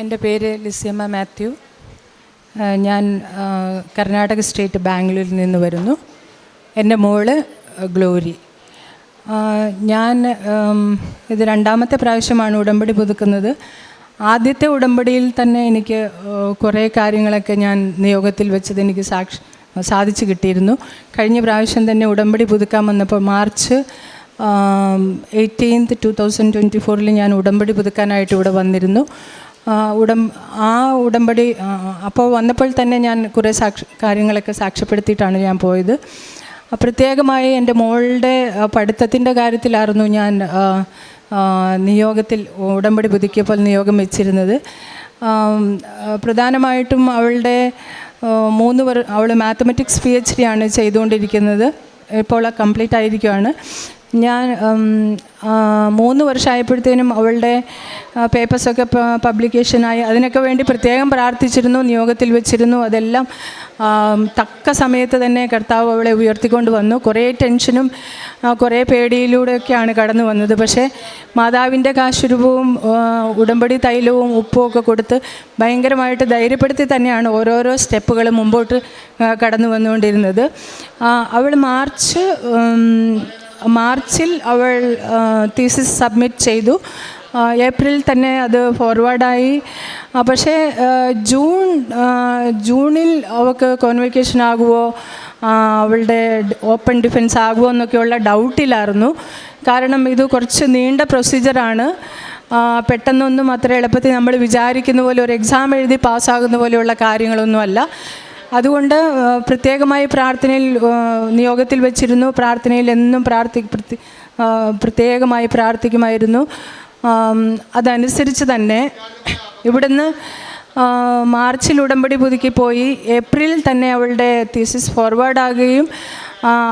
എന്റെ പേര് ലിസിയമ്മ മാത്യു. ഞാൻ കർണാടക സ്റ്റേറ്റ് ബാംഗ്ലൂരിൽ നിന്ന് വരുന്നു. എന്റെ മോൾ ഗ്ലോരി. ഞാൻ ഇത് രണ്ടാമത്തെ പ്രാവശ്യമാണ് ഉടമ്പടി പുതുക്കുന്നത്. ആദ്യത്തെ ഉടമ്പടിയിൽ തന്നെ എനിക്ക് കുറേ കാര്യങ്ങളൊക്കെ ഞാൻ നിയോഗത്തിൽ വെച്ചത് എനിക്ക് സാക്ഷി സാധിച്ചു കിട്ടിയിരുന്നു. കഴിഞ്ഞ പ്രാവശ്യം തന്നെ ഉടമ്പടി പുതുക്കാൻ വന്നപ്പോൾ March eighteenth two thousand twenty ഫോറിൽ ഞാൻ ഉടമ്പടി പുതുക്കാനായിട്ട് ഇവിടെ വന്നിരുന്നു. ഉടം ആ ഉടമ്പടി അപ്പോൾ വന്നപ്പോൾ തന്നെ ഞാൻ കുറേ സാക്ഷി കാര്യങ്ങളൊക്കെ സാക്ഷ്യപ്പെടുത്തിയിട്ടാണ് ഞാൻ പോയത്. പ്രത്യേകമായി എന്റെ മോളുടെ പഠിത്തത്തിന്റെ കാര്യത്തിലായിരുന്നു ഞാൻ നിയോഗത്തിൽ ഉടമ്പടി പുതുക്കിയപ്പോൾ നിയോഗം വെച്ചിരുന്നത്. പ്രധാനമായിട്ടും അവളുടെ മൂന്ന് വർ അവൾ മാത്തമെറ്റിക്സ് പി എച്ച് ഡി ആണ് ചെയ്തുകൊണ്ടിരിക്കുന്നത്. ഇപ്പോൾ കംപ്ലീറ്റ് ആയിരിക്കുകയാണ് ഞാൻ മൂന്ന് വർഷമായപ്പോഴത്തേനും അവളുടെ പേപ്പേഴ്സൊക്കെ പബ്ലിക്കേഷനായി അതിനൊക്കെ വേണ്ടി പ്രത്യേകം പ്രാർത്ഥിച്ചിരുന്നു നിയോഗത്തിൽ വെച്ചിരുന്നു. അതെല്ലാം തക്ക സമയത്ത് തന്നെ കർത്താവ് അവളെ ഉയർത്തിക്കൊണ്ട് വന്നു. കുറേ ടെൻഷനും കുറേ പേടിയിലൂടെയൊക്കെയാണ് കടന്നു വന്നത്. പക്ഷേ മാതാവിന്റെ കാശുരൂപവും ഉടമ്പടി തൈലവും ഉപ്പും ഒക്കെ കൊടുത്ത് ഭയങ്കരമായിട്ട് ധൈര്യപ്പെടുത്തി തന്നെയാണ് ഓരോരോ സ്റ്റെപ്പുകൾ മുമ്പോട്ട് കടന്നു വന്നുകൊണ്ടിരുന്നത്. അവൾ മാർച്ച് മാർച്ചിൽ അവൾ തീസിസ് സബ്മിറ്റ് ചെയ്തു. ഏപ്രിൽ തന്നെ അത് ഫോർവേഡായി പക്ഷേ ജൂൺ ജൂണിൽ അവൾക്ക് കോൺവെക്കേഷൻ ആകുമോ അവളുടെ ഓപ്പൺ ഡിഫൻസ് ആകുമോ എന്നൊക്കെയുള്ള ഡൗട്ടിലായിരുന്നു കാരണം ഇത് കുറച്ച് നീണ്ട പ്രൊസീജിയറാണ് പെട്ടെന്നൊന്നും അത്ര എളുപ്പത്തിൽ നമ്മൾ വിചാരിക്കുന്ന പോലെ ഒരു എക്സാം എഴുതി പാസ്സാകുന്ന പോലെയുള്ള കാര്യങ്ങളൊന്നുമല്ല. അതുകൊണ്ട് പ്രത്യേകമായി പ്രാർത്ഥനയിൽ നിയോഗത്തിൽ വെച്ചിരുന്നു. പ്രാർത്ഥനയിൽ എന്നും പ്രാർത്ഥി പ്രത്യേകമായി പ്രാർത്ഥിക്കുമായിരുന്നു. അതനുസരിച്ച് തന്നെ ഇവിടുന്ന് മാർച്ചിൽ ഉടമ്പടി പുതുക്കി പോയി ഏപ്രിലിൽ തന്നെ അവളുടെ തീസിസ് ഫോർവേഡ് ആകുകയും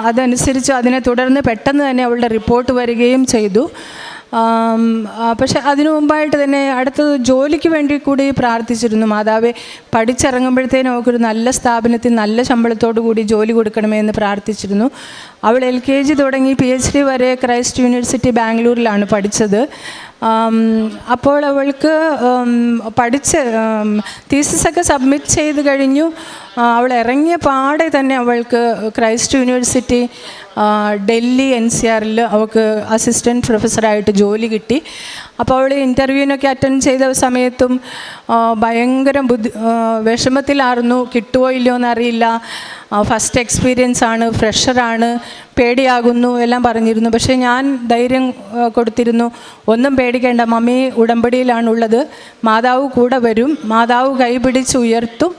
അതനുസരിച്ച് അതിനെ തുടർന്ന് പെട്ടെന്ന് തന്നെ അവളുടെ റിപ്പോർട്ട് വരികയും ചെയ്തു. പക്ഷെ അതിനു മുമ്പായിട്ട് തന്നെ അടുത്തത് ജോലിക്ക് വേണ്ടി കൂടി പ്രാർത്ഥിച്ചിരുന്നു. മാതാവെ പഠിച്ചിറങ്ങുമ്പോഴത്തേനും അവൾക്കൊരു നല്ല സ്ഥാപനത്തിൽ നല്ല ശമ്പളത്തോടു കൂടി ജോലി കൊടുക്കണമേ എന്ന് പ്രാർത്ഥിച്ചിരുന്നു. അവൾ എൽ കെ ജി തുടങ്ങി പി എച്ച് ഡി വരെ ക്രൈസ്റ്റ് യൂണിവേഴ്സിറ്റി ബാംഗ്ലൂരിലാണ് പഠിച്ചത്. അപ്പോൾ അവൾക്ക് പഠിച്ച് തീസിസൊക്കെ സബ്മിറ്റ് ചെയ്ത് കഴിഞ്ഞു. അവൾ ഇറങ്ങിയ പാടെ തന്നെ അവൾക്ക് Christ university Delhi N C ആറിൽ അവൾക്ക് അസിസ്റ്റന്റ് പ്രൊഫസറായിട്ട് ജോലി കിട്ടി. അപ്പോൾ അവൾ ഇന്റർവ്യൂവിനൊക്കെ അറ്റൻഡ് ചെയ്ത സമയത്തും ഭയങ്കര ബുദ്ധി വിഷമത്തിലായിരുന്നു. കിട്ടുമോ ഇല്ലയോ എന്നറിയില്ല. ഫസ്റ്റ് എക്സ്പീരിയൻസ് ആണ് ഫ്രഷറാണ് പേടിയാകുന്നു എല്ലാം പറഞ്ഞിരുന്നു. പക്ഷേ ഞാൻ ധൈര്യം കൊടുത്തിരുന്നു. ഒന്നും പേടിക്കേണ്ട മമ്മി ഉടമ്പടിയിലാണുള്ളത്. മാതാവ് കൂടെ വരും. മാതാവ് കൈപിടിച്ച് ഉയർത്തും.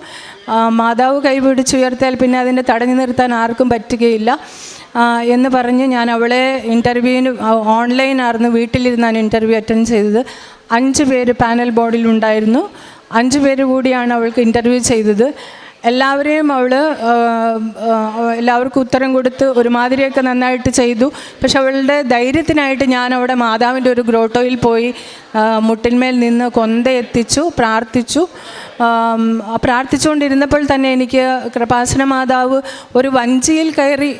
മാതാവ് കൈപിടിച്ചുയർത്താൽ പിന്നെ അതിനെ തടഞ്ഞു നിർത്താൻ ആർക്കും പറ്റുകയില്ല. എന്ന് പറഞ്ഞ് ഞാൻ അവളെ ഇന്റർവ്യൂവിന് ഓൺലൈനായിരുന്നു വീട്ടിലിരുന്നാണ് ഇന്റർവ്യൂ അറ്റൻഡ് ചെയ്തത്. അഞ്ച് പേര് പാനൽ ബോർഡിലുണ്ടായിരുന്നു അഞ്ച് പേര് കൂടിയാണ് അവൾക്ക് ഇന്റർവ്യൂ ചെയ്തത്. എല്ലാവരെയും അവൾ എല്ലാവർക്കും ഉത്തരം കൊടുത്ത് ഒരുമാതിരിയൊക്കെ നന്നായിട്ട് ചെയ്തു. പക്ഷെ അവളുടെ ധൈര്യത്തിനായിട്ട് ഞാൻ അവിടെ മാതാവിന്റെ ഒരു ഗ്രോട്ടോയിൽ പോയി മുട്ടിന്മേൽ നിന്ന് കൊന്ത എത്തിച്ചു പ്രാർത്ഥിച്ചു പ്രാർത്ഥിച്ചുകൊണ്ടിരുന്നപ്പോൾ തന്നെ എനിക്ക് കൃപാസന മാതാവ് ഒരു വഞ്ചിയിൽ കയറി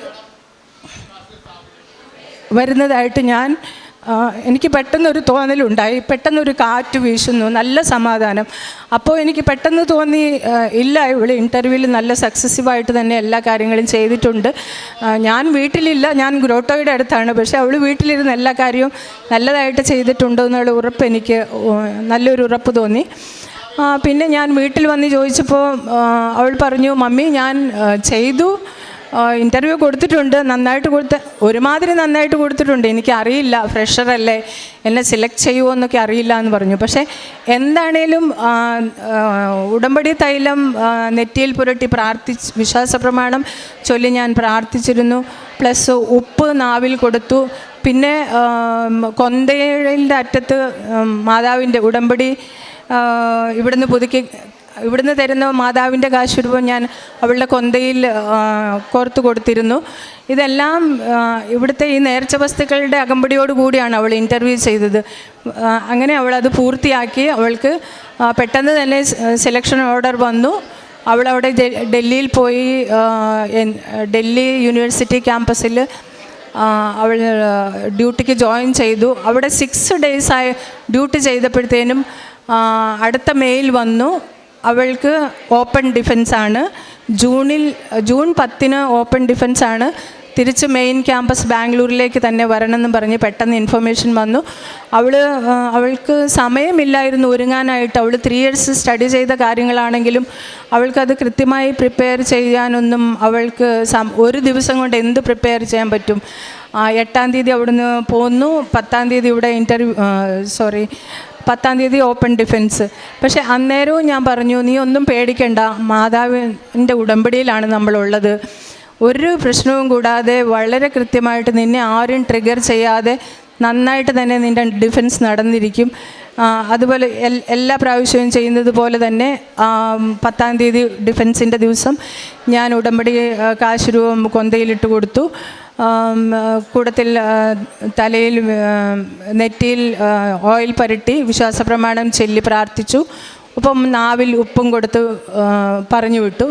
വരുന്നതായിട്ട് ഞാൻ എനിക്ക് പെട്ടെന്നൊരു തോന്നലുണ്ടായി. പെട്ടെന്നൊരു കാറ്റ് വീശുന്നു. നല്ല സമാധാനം. അപ്പോൾ എനിക്ക് പെട്ടെന്ന് തോന്നി ഇല്ല ഇവിടെ ഇന്റർവ്യൂവിൽ നല്ല സക്സസീവായിട്ട് തന്നെ എല്ലാ കാര്യങ്ങളും ചെയ്തിട്ടുണ്ട്. ഞാൻ വീട്ടിലില്ല. ഞാൻ ഗ്രോട്ടോയുടെ അടുത്താണ്. പക്ഷേ അവൾ വീട്ടിലിരുന്ന് എല്ലാ കാര്യവും നല്ലതായിട്ട് ചെയ്തിട്ടുണ്ടോ എന്നുള്ള ഉറപ്പ് എനിക്ക് നല്ലൊരു ഉറപ്പ് തോന്നി. പിന്നെ ഞാൻ വീട്ടിൽ വന്ന് ചോദിച്ചപ്പോൾ അവൾ പറഞ്ഞു മമ്മി ഞാൻ ചെയ്തു. ഇന്റർവ്യൂ കൊടുത്തിട്ടുണ്ട്. നന്നായിട്ട് കൊടുത്ത് ഒരുമാതിരി നന്നായിട്ട് കൊടുത്തിട്ടുണ്ട്. എനിക്കറിയില്ല ഫ്രഷറല്ലേ എന്നെ സെലക്ട് ചെയ്യുമോ എന്നൊക്കെ അറിയില്ല എന്ന് പറഞ്ഞു. പക്ഷേ എന്താണേലും ഉടമ്പടി തൈലം നെറ്റിയിൽ പുരട്ടി പ്രാർത്ഥിച്ച് വിശ്വാസ പ്രമാണം ചൊല്ലി ഞാൻ പ്രാർത്ഥിച്ചിരുന്നു. പ്ലസ് ഉപ്പ് നാവിൽ കൊടുത്തു. പിന്നെ കൊന്തയുടെ അറ്റത്ത് മാതാവിന്റെ ഉടമ്പടി ഇവിടുന്ന് പുതുക്കി ഇവിടുന്ന് തരുന്ന മാതാവിന്റെ കാശുരൂപം ഞാൻ അവളുടെ കൊന്തയിൽ കോർത്തു കൊടുത്തിരുന്നു. ഇതെല്ലാം ഇവിടുത്തെ ഈ നേർച്ച വസ്തുക്കളുടെ അകമ്പടിയോടുകൂടിയാണ് അവൾ ഇന്റർവ്യൂ ചെയ്തത്. അങ്ങനെ അവൾ അത് പൂർത്തിയാക്കി. അവൾക്ക് പെട്ടെന്ന് തന്നെ സെലക്ഷൻ ഓർഡർ വന്നു. അവൾ അവിടെ ഡൽഹിയിൽ പോയി ഡൽഹി യൂണിവേഴ്സിറ്റി ക്യാമ്പസിൽ അവൾ ഡ്യൂട്ടിക്ക് ജോയിൻ ചെയ്തു. അവിടെ സിക്സ് ഡേയ്സായി ഡ്യൂട്ടി ചെയ്തപ്പോഴത്തേനും അടുത്ത മെയിൽ വന്നു. അവൾക്ക് ഓപ്പൺ ഡിഫൻസ് ആണ്. ജൂണിൽ ജൂൺ പത്തിന് ഓപ്പൺ ഡിഫൻസ് ആണ്. തിരിച്ച് മെയിൻ ക്യാമ്പസ് ബാംഗ്ലൂരിലേക്ക് തന്നെ വരണമെന്ന് പറഞ്ഞ് പെട്ടെന്ന് ഇൻഫർമേഷൻ വന്നു. അവൾ അവൾക്ക് സമയമില്ലായിരുന്നു ഒരുങ്ങാനായിട്ട്. അവൾ ത്രീ ഇയേഴ്സ് സ്റ്റഡി ചെയ്ത കാര്യങ്ങളാണെങ്കിലും അവൾക്കത് കൃത്യമായി പ്രിപ്പയർ ചെയ്യാനൊന്നും അവൾക്ക് ഒരു ദിവസം കൊണ്ട് എന്ത് പ്രിപ്പയർ ചെയ്യാൻ പറ്റും? എട്ടാം തീയതി അവിടുന്ന് പോന്നു. പത്താം തീയതി ഇവിടെ ഇന്റർവ്യൂ സോറി പത്താം തീയതി ഓപ്പൺ ഡിഫൻസ് പക്ഷെ അന്നേരവും ഞാൻ പറഞ്ഞു നീ ഒന്നും പേടിക്കണ്ട. മാതാവിന്റെ ഉടമ്പടിയിലാണ് നമ്മളുള്ളത്. ഒരു പ്രശ്നവും കൂടാതെ വളരെ കൃത്യമായിട്ട് നിന്നെ ആരും ട്രിഗർ ചെയ്യാതെ നന്നായിട്ട് തന്നെ നിന്റെ ഡിഫൻസ് നടന്നിരിക്കും. അതുപോലെ എല്ലാ പ്രാവശ്യവും ചെയ്യുന്നത് പോലെ തന്നെ പത്താം തീയതി ഡിഫൻസിന്റെ ദിവസം ഞാൻ ഉടമ്പടി കാശ് രൂപം കൊന്തയിലിട്ട് കൊടുത്തു. കൂടത്തിൽ തലയിൽ നെറ്റിയിൽ ഓയിൽ പരട്ടി വിശ്വാസപ്രമാണം ചൊല്ലി പ്രാർത്ഥിച്ചു. ഒപ്പം നാവിൽ ഉപ്പും കൊടുത്ത് പറഞ്ഞു വിട്ടു.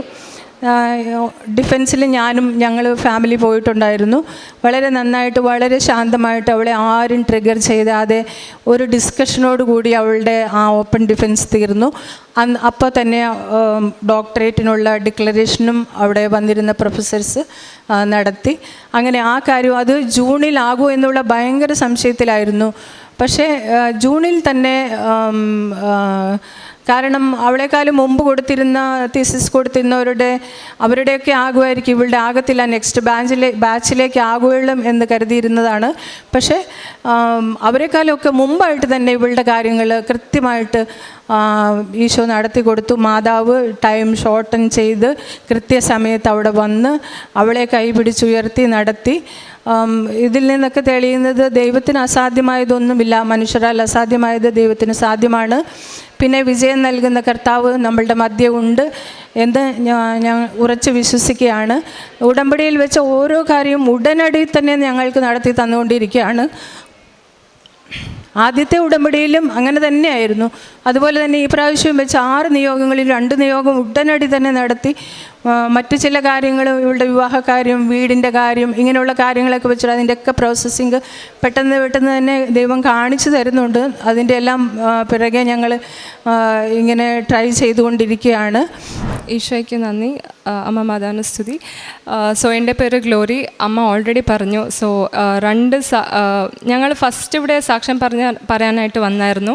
ഡിഫൻസിൽ ഞാനും ഞങ്ങൾ ഫാമിലി പോയിട്ടുണ്ടായിരുന്നു. വളരെ നന്നായിട്ട് വളരെ ശാന്തമായിട്ട് അവളെ ആരും ട്രിഗർ ചെയ്താതെ ഒരു ഡിസ്കഷനോട് കൂടി അവളുടെ ആ ഓപ്പൺ ഡിഫൻസ് തീർന്നു. അന്ന് അപ്പോൾ തന്നെ ഡോക്ടറേറ്റിനുള്ള ഡിക്ലറേഷനും അവിടെ വന്നിരുന്ന പ്രൊഫസേഴ്സ് നടത്തി. അങ്ങനെ ആ കാര്യം അത് ജൂണിലാകുമോ എന്നുള്ള ഭയങ്കര സംശയത്തിലായിരുന്നു. പക്ഷേ ജൂണിൽ തന്നെ കാരണം അവളെക്കാളും മുമ്പ് കൊടുത്തിരുന്ന തീസിസ് കൊടുത്തിരുന്നവരുടെ അവരുടെയൊക്കെ ആകുമായിരിക്കും ഇവളുടെ ആകത്തില്ല നെക്സ്റ്റ് ബാച്ചിലെ ബാച്ചിലേക്ക് ആകുകയുള്ളൂ എന്ന് കരുതിയിരുന്നതാണ്. പക്ഷേ അവരെക്കാളൊക്കെ മുമ്പായിട്ട് തന്നെ ഇവളുടെ കാര്യങ്ങൾ കൃത്യമായിട്ട് ഈശോ നടത്തി കൊടുത്തു. മാതാവ് ടൈം ഷോർട്ടൺ ചെയ്ത് കൃത്യസമയത്ത് അവിടെ വന്ന് അവളെ കൈപിടിച്ചുയർത്തി നടത്തി. ഇതിൽ നിന്നൊക്കെ തെളിയുന്നത് ദൈവത്തിന് അസാധ്യമായതൊന്നുമില്ല. മനുഷ്യരാൽ അസാധ്യമായത് ദൈവത്തിന് സാധ്യമാണ്. പിന്നെ വിജയം നൽകുന്ന കർത്താവ് നമ്മളുടെ മധ്യമുണ്ട് എന്ന് ഞാൻ ഉറച്ച് വിശ്വസിക്കുകയാണ്. ഉടമ്പടിയിൽ വെച്ച ഓരോ കാര്യവും ഉടനടി തന്നെ ഞങ്ങൾക്ക് നടത്തി തന്നുകൊണ്ടിരിക്കുകയാണ്. ആദ്യത്തെ ഉടമ്പടിയിലും അങ്ങനെ തന്നെയായിരുന്നു. അതുപോലെ തന്നെ ഈ പ്രാവശ്യം വെച്ച് ആറ് നിയോഗങ്ങളിൽ രണ്ട് നിയോഗം ഉടനടി തന്നെ നടത്തി. മറ്റു ചില കാര്യങ്ങൾ ഇവളുടെ വിവാഹ കാര്യം വീടിന്റെ കാര്യം ഇങ്ങനെയുള്ള കാര്യങ്ങളൊക്കെ വെച്ചിട്ട് അതിന്റെയൊക്കെ പ്രോസസ്സിങ് പെട്ടെന്ന് പെട്ടെന്ന് തന്നെ ദൈവം കാണിച്ചു തരുന്നുണ്ട്. അതിന്റെ എല്ലാം പിറകെ ഞങ്ങൾ ഇങ്ങനെ ട്രൈ ചെയ്തുകൊണ്ടിരിക്കുകയാണ്. ഈശോയ്ക്ക് നന്ദി. അമ്മ മാതാനുസ്തുതി. സ്തുതി സോ എന്റെ പേര് ഗ്ലോറി. അമ്മ ഓൾറെഡി പറഞ്ഞു. സോ രണ്ട് ഞങ്ങൾ ഫസ്റ്റ് ഇവിടെ സാക്ഷ്യം പറഞ്ഞ പറയാനായിട്ട് വന്നായിരുന്നു.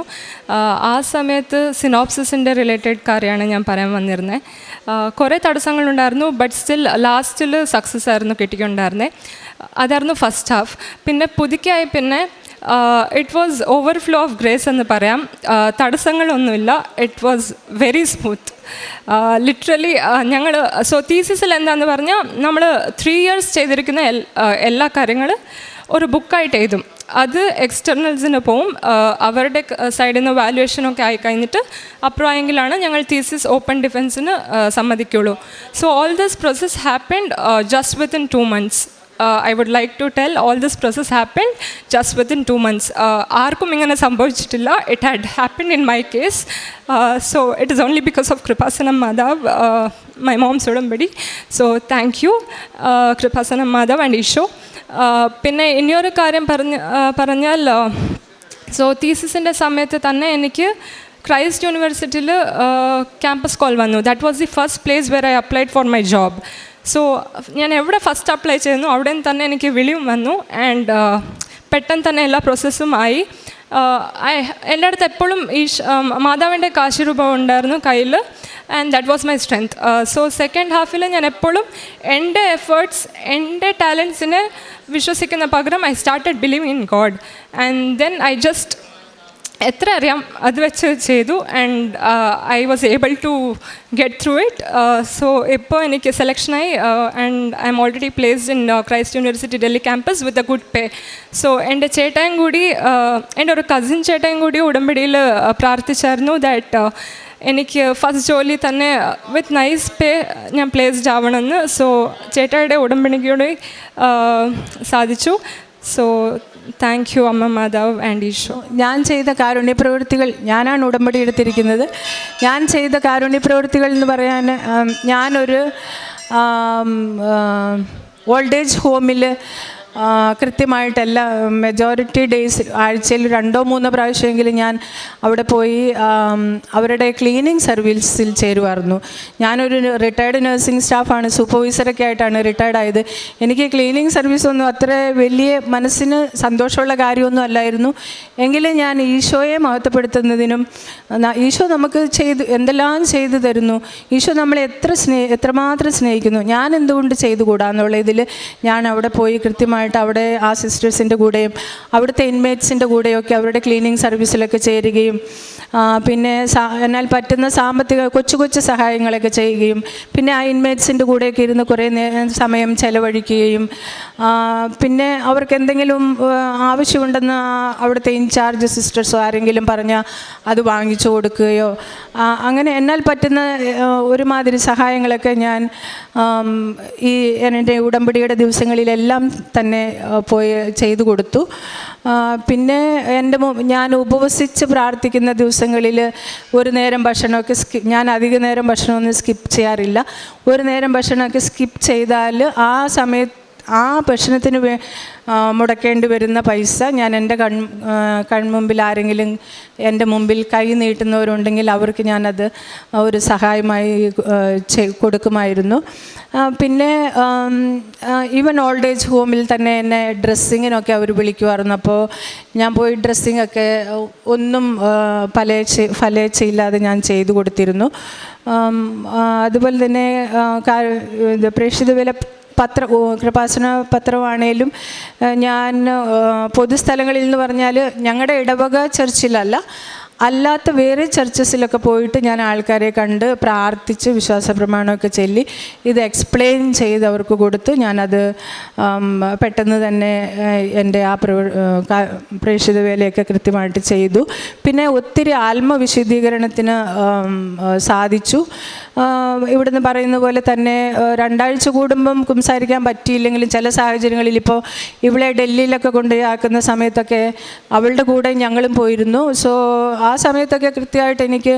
ആ, സമയത്ത് സിനോപ്സിസിന്റെ റിലേറ്റഡ് കാര്യമാണ് ഞാൻ പറയാൻ വന്നിരുന്നത് കുറേ തടസ്സങ്ങളുണ്ടായിരുന്നു ബട്ട് സ്റ്റിൽ ലാസ്റ്റിൽ സക്സസ് ആയിരുന്നു കിട്ടിക്കൊണ്ടായിരുന്നത് അതായിരുന്നു ഫസ്റ്റ് ഹാഫ് പിന്നെ പുതുക്കിയായി പിന്നെ it was overflow of grace എന്ന് പറയാം. തടസ്സങ്ങളൊന്നുമില്ല. It was very smooth literally ഞങ്ങൾ സോ തീസിസിൽ എന്താന്ന് പറഞ്ഞാൽ നമ്മൾ ത്രീ ഇയേഴ്സ് ചെയ്തിരിക്കുന്ന എല്ലാ കാര്യങ്ങളും ഒരു ബുക്കായിട്ട് എഴുതും. അത് എക്സ്റ്റേണൽസിന് പോവും അവരുടെ സൈഡിൽ നിന്ന് വാല്യുവേഷനൊക്കെ ആയി കഴിഞ്ഞിട്ട് അപ്രായെങ്കിലാണ് ഞങ്ങൾ തീസിസ് ഓപ്പൺ ഡിഫൻസിന് സമ്മതിക്കുള്ളൂ. So all this process happened just within two months I would like to tell all this process happen just within two months ആർക്കും ഇങ്ങനെ സംഭവിച്ചിട്ടില്ല. It had happen in my case so it is only because of Kripasanam മാതാവ് my moms ഉടമ്പടി. So thank you Kripasanam മാതാവ് and Isho പിന്നെ ഇനിയൊരു കാര്യം പറഞ്ഞ ആ, പറഞ്ഞാൽ സോ തീസിസിന്റെ സമയത്ത് തന്നെ എനിക്ക് ക്രൈസ്റ്റ് യൂണിവേഴ്സിറ്റിയിൽ ക്യാമ്പസ് കോൾ വന്നു. That was the first place where I applied for my job so ഞാൻ എവിടെ ഫസ്റ്റ് അപ്ലൈ ചെയ്യുന്നു അവിടെ തന്നെ എനിക്ക് വിളിയും വന്നു. ആൻഡ് പെട്ടെന്ന് തന്നെ എല്ലാ പ്രോസസ്സും ആയി. ഐ- എന്റെ അടുത്ത് എപ്പോഴും ഈ മാതാവിന്റെ കാശി കാശിരൂപം ഉണ്ടായിരുന്നു കയ്യിൽ. And that was my strength so second ഹാഫിൽ ഞാൻ എപ്പോഴും എന്റെ എഫേർട്സ് എന്റെ ടാലൻസിനെ വിശ്വസിക്കുന്ന പകരം I started believe in God and then I just എത്ര അറിയാം അത് വെച്ച് ചെയ്തു and I was able to get through it so ഇപ്പോൾ എനിക്ക് സെലക്ഷനായി and I am already placed in Christ university Delhi campus with a good pay so എന്റെ ചേട്ടായും കൂടി uh, എന്റെ ഒരു കസിൻ ചേട്ടായും കൂടി ഉടമ്പടിയിൽ uh, പ്രാർത്ഥിച്ചായിരുന്നു ദാറ്റ് എനിക്ക് ഫസ്റ്റ് ജോലി തന്നെ വിത്ത് നൈസ് പേ ഞാൻ പ്ലേസ്ഡ് ആവണമെന്ന്. സോ ചേട്ടായുടെ ഉടമ്പടിക്കൂടെ സാധിച്ചു. സോ താങ്ക് യു അമ്മ മാതാവ് ആൻഡ് ഈശോ ഞാൻ ചെയ്ത കാരുണ്യ പ്രവൃത്തികൾ ഞാനാണ് ഉടമ്പടി എടുത്തിരിക്കുന്നത്. ഞാൻ ചെയ്ത കാരുണ്യ പ്രവൃത്തികൾ എന്ന് പറയാൻ ഞാനൊരു ഓൾഡ് ഏജ് ഹോമിൽ കൃത്യമായിട്ട് എല്ലാ മെജോറിറ്റി ഡേയ്സ് ആഴ്ചയിൽ രണ്ടോ മൂന്നോ പ്രാവശ്യമെങ്കിലും ഞാൻ അവിടെ പോയി അവരുടെ ക്ലീനിങ് സർവീസിൽ ചേരുമായിരുന്നു ഞാനൊരു റിട്ടയർഡ് നഴ്സിംഗ് സ്റ്റാഫാണ് സൂപ്പർവൈസറൊക്കെ ആയിട്ടാണ് റിട്ടയർഡ് ആയത്. എനിക്ക് ക്ലീനിങ് സർവീസ് ഒന്നും അത്ര വലിയ മനസ്സിന് സന്തോഷമുള്ള കാര്യമൊന്നും അല്ലായിരുന്നു. എങ്കിലും ഞാൻ ഈശോയെ മഹത്വപ്പെടുത്തുന്നതിനും ഈശോ നമുക്ക് ചെയ്ത് എന്തെല്ലാം ചെയ്തു തരുന്നു ഈശോ നമ്മളെ എത്ര സ്നേഹ എത്രമാത്രം സ്നേഹിക്കുന്നു ഞാൻ എന്തുകൊണ്ട് ചെയ്തുകൂടാന്നുള്ള ഇതിൽ ഞാൻ അവിടെ പോയി കൃത്യമായിട്ട് അവിടെ ആ സിസ്റ്റേഴ്സിന്റെ കൂടെയും അവിടുത്തെ ഇൻമേറ്റ്സിന്റെ കൂടെയൊക്കെ അവരുടെ ക്ലീനിങ് സർവീസിലൊക്കെ ചേരുകയും പിന്നെ എന്നാൽ പറ്റുന്ന സാമ്പത്തിക കൊച്ചു കൊച്ചു സഹായങ്ങളൊക്കെ ചെയ്യുകയും പിന്നെ ആ ഇൻമേറ്റ്സിന്റെ കൂടെയൊക്കെ ഇരുന്ന് കുറേ സമയം ചെലവഴിക്കുകയും പിന്നെ അവർക്ക് എന്തെങ്കിലും ആവശ്യമുണ്ടെന്ന് അവിടുത്തെ ഇൻചാർജ് സിസ്റ്റേഴ്സോ ആരെങ്കിലും പറഞ്ഞാൽ അത് വാങ്ങിച്ചു കൊടുക്കുകയോ അങ്ങനെ എന്നാൽ പറ്റുന്ന ഒരുമാതിരി സഹായങ്ങളൊക്കെ ഞാൻ ഈ എന്റെ ഉടമ്പടിയുടെ ദിവസങ്ങളിലെല്ലാം തന്നെ പോയി ചെയ്തു കൊടുത്തു. പിന്നെ എന്റെ ഞാൻ ഉപവസിച്ച് പ്രാർത്ഥിക്കുന്ന ദിവസങ്ങളിൽ ഒരു നേരം ഭക്ഷണമൊക്കെ സ്കി ഞാൻ അധിക നേരം ഭക്ഷണമൊന്നും സ്കിപ്പ് ചെയ്യാറില്ല. ഒരു നേരം ഭക്ഷണമൊക്കെ സ്കിപ്പ് ചെയ്താൽ ആ സമയത്ത് ആ ഭക്ഷണത്തിന് വേ മുടക്കേണ്ടി വരുന്ന പൈസ ഞാൻ എന്റെ കൺ കൺമുമ്പിൽ ആരെങ്കിലും എന്റെ മുമ്പിൽ കൈ നീട്ടുന്നവരുണ്ടെങ്കിൽ അവർക്ക് ഞാനത് ഒരു സഹായമായി കൊടുക്കുമായിരുന്നു. പിന്നെ ഈവൻ ഓൾഡ് ഏജ് ഹോമിൽ തന്നെ എന്നെ ഡ്രസ്സിങ്ങിനൊക്കെ അവർ വിളിക്കുമായിരുന്നു. അപ്പോൾ ഞാൻ പോയി ഡ്രസ്സിങ്ങൊക്കെ ഒന്നും ആ, ഫലേച്ഛ ഫലേച്ഛയില്ലാതെ ഞാൻ ചെയ്തു കൊടുത്തിരുന്നു. അതുപോലെ തന്നെ പ്രേക്ഷിത വില പത്ര കൃപാസന പത്രമാണേലും ഞാൻ പൊതുസ്ഥലങ്ങളിൽ എന്ന് പറഞ്ഞാൽ ഞങ്ങളുടെ ഇടവക ചർച്ചിലല്ല അല്ലാത്ത വേറെ ചർച്ചസിലൊക്കെ പോയിട്ട് ഞാൻ ആൾക്കാരെ കണ്ട് പ്രാർത്ഥിച്ച് വിശ്വാസ പ്രമാണമൊക്കെ ചൊല്ലി ഇത് എക്സ്പ്ലെയിൻ ചെയ്ത് അവർക്ക് കൊടുത്ത് ഞാനത് പെട്ടെന്ന് തന്നെ എന്റെ ആ പ്രവ പ്രേക്ഷിത വേലയൊക്കെ കൃത്യമായിട്ട് ചെയ്തു. പിന്നെ ഒത്തിരി ആത്മവിശുദ്ധീകരണത്തിന് സാധിച്ചു. ഇവിടുന്ന് പറയുന്ന പോലെ തന്നെ രണ്ടാഴ്ച കൂടുമ്പം സംസാരിക്കാൻ പറ്റിയില്ലെങ്കിലും ചില സാഹചര്യങ്ങളിൽ ഇപ്പോൾ ഇവളെ ഡൽഹിയിലൊക്കെ കൊണ്ടുപോയി ആക്കുന്ന സമയത്തൊക്കെ അവളുടെ കൂടെ ഞങ്ങളും പോയിരുന്നു. സോ ആ സമയത്തൊക്കെ കൃത്യമായിട്ട് എനിക്ക്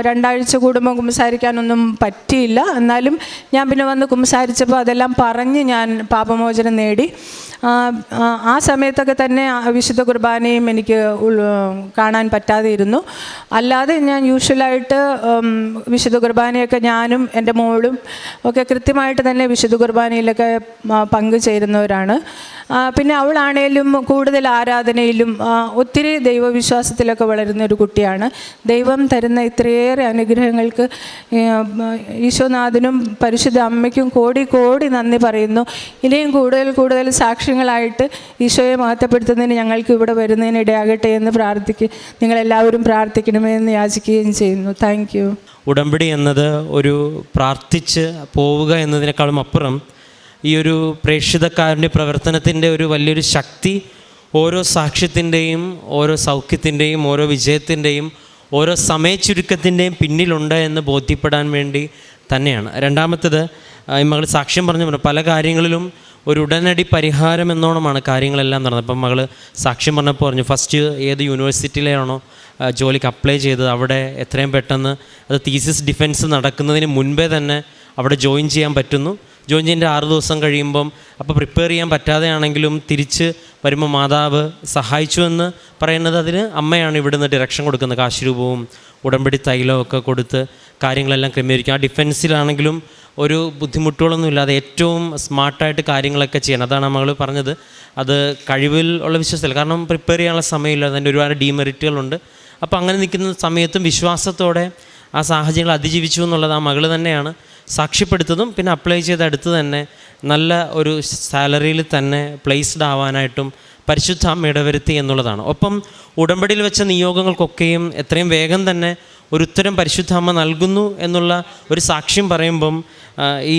രണ്ടാഴ്ച കൂടുമ്പോൾ കുമ്പസാരിക്കാനൊന്നും പറ്റിയില്ല. എന്നാലും ഞാൻ പിന്നെ വന്ന് കുമ്പസാരിച്ചപ്പോൾ അതെല്ലാം പറഞ്ഞ് ഞാൻ പാപമോചനം നേടി. ആ, സമയത്തൊക്കെ തന്നെ വിശുദ്ധ കുർബാനയും എനിക്ക് കാണാൻ പറ്റാതെ ഇരുന്നു. അല്ലാതെ ഞാൻ യൂഷ്വലായിട്ട് വിശുദ്ധ വിശുദ്ധ കുർബാനയൊക്കെ ഞാനും എന്റെ മോളും ഒക്കെ കൃത്യമായിട്ട് തന്നെ വിശുദ്ധ കുർബാനയിലൊക്കെ പങ്കു പങ്കുചേരുന്നവരാണ് പിന്നെ അവളാണേലും കൂടുതൽ ആരാധനയിലും ഒത്തിരി ദൈവവിശ്വാസത്തിലൊക്കെ വളരുന്ന ഒരു കുട്ടിയാണ്. ദൈവം തരുന്ന ഇത്രയേറെ അനുഗ്രഹങ്ങൾക്ക് ഈശോനാഥനും പരിശുദ്ധ അമ്മയ്ക്കും കോടി കോടി നന്ദി പറയുന്നു. ഇനിയും കൂടുതൽ കൂടുതൽ സാക്ഷ്യങ്ങളായിട്ട് ഈശോയെ മഹത്വപ്പെടുത്തുന്നതിന് ഞങ്ങൾക്ക് ഇവിടെ വരുന്നതിന് ഇടയാകട്ടെ എന്ന് പ്രാർത്ഥിക്കുക നിങ്ങളെല്ലാവരും പ്രാർത്ഥിക്കണമെന്ന് യാചിക്കുകയും ചെയ്യുന്നു. താങ്ക് ഉടമ്പടി എന്നത് ഒരു പ്രാർത്ഥിച്ച് പോവുക എന്നതിനേക്കാളും അപ്പുറം ഈ ഒരു പ്രേക്ഷിതക്കാരന്റെ പ്രവർത്തനത്തിന്റെ ഒരു വലിയൊരു ശക്തി ഓരോ സാക്ഷ്യത്തിന്റെയും ഓരോ സൗഖ്യത്തിന്റെയും ഓരോ വിജയത്തിന്റെയും ഓരോ സമയച്ചുരുക്കത്തിന്റെയും പിന്നിലുണ്ട് എന്ന് ബോധ്യപ്പെടാൻ വേണ്ടി തന്നെയാണ്. രണ്ടാമത്തത് മകൾ സാക്ഷ്യം പറഞ്ഞു പല കാര്യങ്ങളിലും ഒരു ഉടനടി പരിഹാരം എന്നോണമാണ് കാര്യങ്ങളെല്ലാം നടന്നത്. അപ്പം മകൾ സാക്ഷ്യം പറഞ്ഞപ്പോൾ പറഞ്ഞു ഫസ്റ്റ് ഏത് യൂണിവേഴ്സിറ്റിയിലാണോ ജോലിക്ക് അപ്ലൈ ചെയ്തത് അവിടെ എത്രയും പെട്ടെന്ന് അത് തീസിസ് ഡിഫെൻസ് നടക്കുന്നതിന് മുൻപേ തന്നെ അവിടെ ജോയിൻ ചെയ്യാൻ പറ്റുന്നു. ജോയിൻ ചെയ്യേണ്ട ആറ് ദിവസം കഴിയുമ്പം അപ്പോൾ പ്രിപ്പയർ ചെയ്യാൻ പറ്റാതെയാണെങ്കിലും തിരിച്ച് വരുമ്പോൾ മാതാവ് സഹായിച്ചു എന്ന് പറയുന്നത് അതിന് അമ്മയാണ് ഇവിടുന്ന് ഡിറക്ഷൻ കൊടുക്കുന്നത്. കാശ് രൂപവും ഉടമ്പടി തൈലവും ഒക്കെ കൊടുത്ത് കാര്യങ്ങളെല്ലാം ക്രമീകരിക്കും. ആ ഡിഫൻസിലാണെങ്കിലും ഒരു ബുദ്ധിമുട്ടുകളൊന്നും ഇല്ലാതെ ഏറ്റവും സ്മാർട്ടായിട്ട് കാര്യങ്ങളൊക്കെ ചെയ്യണം. അതാണ് നമ്മൾ പറഞ്ഞത്. അത് കഴിവിൽ ഉള്ള വിശ്വാസത്തില്ല കാരണം പ്രിപ്പയർ ചെയ്യാനുള്ള സമയമില്ല. അതിന്റെ ഒരുപാട് ഡീമെറിറ്റുകളുണ്ട് അപ്പോൾ അങ്ങനെ നിൽക്കുന്ന സമയത്തും വിശ്വാസത്തോടെ ആ സാഹചര്യങ്ങൾ അതിജീവിച്ചു എന്നുള്ളത് ആ മകൾ തന്നെയാണ് സാക്ഷ്യപ്പെടുത്തതും പിന്നെ അപ്ലൈ ചെയ്ത അടുത്ത് തന്നെ നല്ല ഒരു സാലറിയിൽ തന്നെ പ്ലേസ്ഡ് ആവാനായിട്ടും പരിശുദ്ധ അമ്മ ഇടവരുത്തി എന്നുള്ളതാണ്. ഒപ്പം ഉടമ്പടിയിൽ വെച്ച നിയോഗങ്ങൾക്കൊക്കെയും എത്രയും വേഗം തന്നെ ഒരു ഉത്തരം പരിശുദ്ധ അമ്മ നൽകുന്നു എന്നുള്ള ഒരു സാക്ഷ്യം പറയുമ്പം ഈ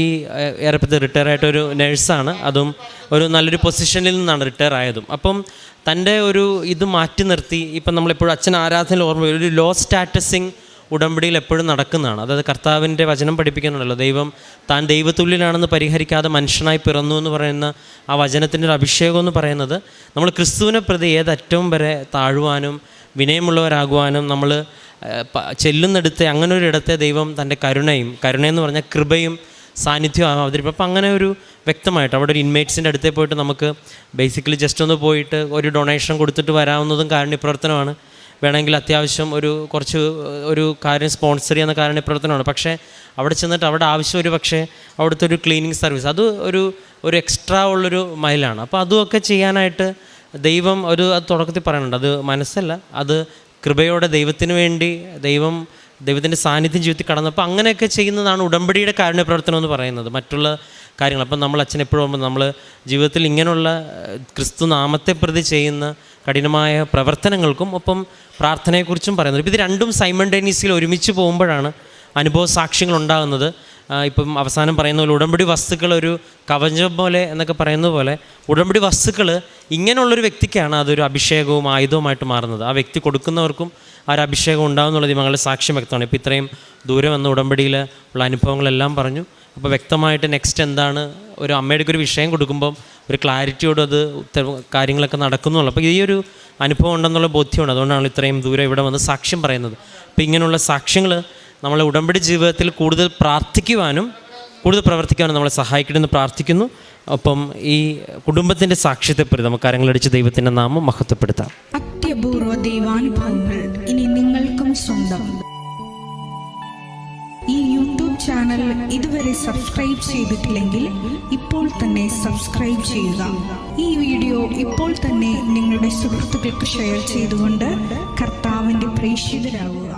ഏറെപ്പത്ത് റിട്ടയർ ആയിട്ട് ഒരു നേഴ്സാണ് അതും ഒരു നല്ലൊരു പൊസിഷനിൽ നിന്നാണ് റിട്ടയർ ആയതും. അപ്പം തന്റെ ഒരു ഇത് മാറ്റി നിർത്തി ഇപ്പം നമ്മളെപ്പോഴും അച്ഛൻ ആരാധനയിൽ ഓർമ്മ ഒരു ലോ സ്റ്റാറ്റസിങ് ഉടമ്പടിയിൽ എപ്പോഴും നടക്കുന്നതാണ്. അതായത് കർത്താവിന്റെ വചനം പഠിപ്പിക്കുന്നുണ്ടല്ലോ ദൈവം താൻ ദൈവത്തുള്ളിലാണെന്ന് പരിഹരിക്കാതെ മനുഷ്യനായി പിറന്നു എന്ന് പറയുന്ന ആ വചനത്തിന്റെ ഒരു അഭിഷേകം എന്ന് പറയുന്നത് നമ്മൾ ക്രിസ്തുവിനെ പ്രതി ഏതറ്റവും വരെ താഴുവാനും വിനയമുള്ളവരാകുവാനും നമ്മൾ ചെല്ലുന്നിടത്തെ അങ്ങനെ ഒരു ഇടത്തെ ദൈവം തന്റെ കരുണയും കരുണയെന്ന് പറഞ്ഞാൽ കൃപയും സാന്നിധ്യവും അവതരിപ്പിക്കും. അപ്പം അങ്ങനെ ഒരു വ്യക്തമായിട്ട് അവിടെ ഒരു ഇൻമേറ്റ്സിന്റെ അടുത്തേ പോയിട്ട് നമുക്ക് ബേസിക്കലി ജസ്റ്റ് ഒന്ന് പോയിട്ട് ഒരു ഡൊണേഷൻ കൊടുത്തിട്ട് വരാവുന്നതും കാരുണ്യപ്രവർത്തനമാണ് വേണമെങ്കിൽ അത്യാവശ്യം ഒരു കുറച്ച് ഒരു കാര്യം സ്പോൺസർ ചെയ്യുന്ന കാരുണ്യപ്രവർത്തനമാണ് പക്ഷേ അവിടെ ചെന്നിട്ട് അവിടെ ആവശ്യം ഒരു പക്ഷേ അവിടുത്തെ ഒരു ക്ലീനിങ് സർവീസ് അത് ഒരു ഒരു എക്സ്ട്രാ ഉള്ളൊരു മൈലാണ്. അപ്പോൾ അതുമൊക്കെ ചെയ്യാനായിട്ട് ദൈവം ഒരു അത് തുടക്കത്തിൽ പറയുന്നുണ്ട്. അത് മനസ്സല്ല അത് കൃപയോടെ ദൈവത്തിന് വേണ്ടി ദൈവം ദൈവത്തിന്റെ സാന്നിധ്യം ജീവിതത്തിൽ കടന്നപ്പോൾ അങ്ങനെയൊക്കെ ചെയ്യുന്നതാണ് ഉടമ്പടിയുടെ കാരുണ്യ പ്രവർത്തനം എന്ന് പറയുന്നത് മറ്റുള്ള കാര്യങ്ങൾ. അപ്പം നമ്മൾ അച്ഛൻ എപ്പോഴും പോകുമ്പോൾ നമ്മൾ ജീവിതത്തിൽ ഇങ്ങനെയുള്ള ക്രിസ്തു നാമത്തെ പ്രതി ചെയ്യുന്ന കഠിനമായ പ്രവർത്തനങ്ങൾക്കും ഒപ്പം പ്രാർത്ഥനയെക്കുറിച്ചും പറയുന്നത് ഇത് രണ്ടും സൈമൺ ഡെനീസിൽ ഒരുമിച്ച് പോകുമ്പോഴാണ് അനുഭവ സാക്ഷ്യങ്ങൾ ഉണ്ടാകുന്നത്. ഇപ്പം അവസാനം പറയുന്ന പോലെ ഉടമ്പടി വസ്തുക്കൾ ഒരു കവചം പോലെ എന്നൊക്കെ പറയുന്നത് പോലെ ഉടമ്പടി വസ്തുക്കൾ ഇങ്ങനെയുള്ളൊരു വ്യക്തിക്കാണ് അതൊരു അഭിഷേകവും ആയുധവുമായിട്ട് മാറുന്നത്. ആ വ്യക്തി കൊടുക്കുന്നവർക്കും ആ ഒരു അഭിഷേകം ഉണ്ടാകുന്നുള്ളത് ഞങ്ങളുടെ സാക്ഷ്യം വ്യക്തമാണ്. ഇപ്പോൾ ഇത്രയും ദൂരം വന്ന ഉടമ്പടിയിൽ ഉള്ള അനുഭവങ്ങളെല്ലാം പറഞ്ഞു. അപ്പോൾ വ്യക്തമായിട്ട് നെക്സ്റ്റ് എന്താണ്? ഒരു അമ്മയുടെ ഒരു വിഷയം കൊടുക്കുമ്പം ഒരു ക്ലാരിറ്റിയോട് അത് കാര്യങ്ങളൊക്കെ നടക്കുന്നുള്ളൂ. അപ്പോൾ ഈ ഒരു അനുഭവം ഉണ്ടെന്നുള്ള ബോധ്യമുണ്ട്. അതുകൊണ്ടാണ് ഇത്രയും ദൂരം ഇവിടെ വന്ന് സാക്ഷ്യം പറയുന്നത്. അപ്പോൾ ഇങ്ങനെയുള്ള സാക്ഷ്യങ്ങൾ നമ്മളെ ഉടമ്പടി ജീവിതത്തിൽ കൂടുതൽ പ്രാർത്ഥിക്കുവാനും കൂടുതൽ പ്രവർത്തിക്കാനും നമ്മളെ സഹായിക്കണമെന്ന് പ്രാർത്ഥിക്കുന്നു. ഒപ്പം ഈ കുടുംബത്തിന്റെ സാക്ഷ്യത്തെപ്പറ്റി നമുക്ക് കരങ്ങളടിച്ച് ദൈവത്തിന്റെ നാമം മഹത്വപ്പെടുത്താം. അത്യപൂർവ ദൈവാനുഭവങ്ങൾ ഇനി നിങ്ങൾക്കും സ്വന്തം. ഈ യൂട്യൂബ് ചാനൽ ഇതുവരെ സബ്സ്ക്രൈബ് ചെയ്തിട്ടില്ലെങ്കിൽ ഇപ്പോൾ തന്നെ സബ്സ്ക്രൈബ് ചെയ്യുക. ഈ വീഡിയോ ഇപ്പോൾ തന്നെ നിങ്ങളുടെ സുഹൃത്തുക്കൾക്ക് ഷെയർ ചെയ്തുകൊണ്ട് കർത്താവിന്റെ പ്രേക്ഷിതരാകുക.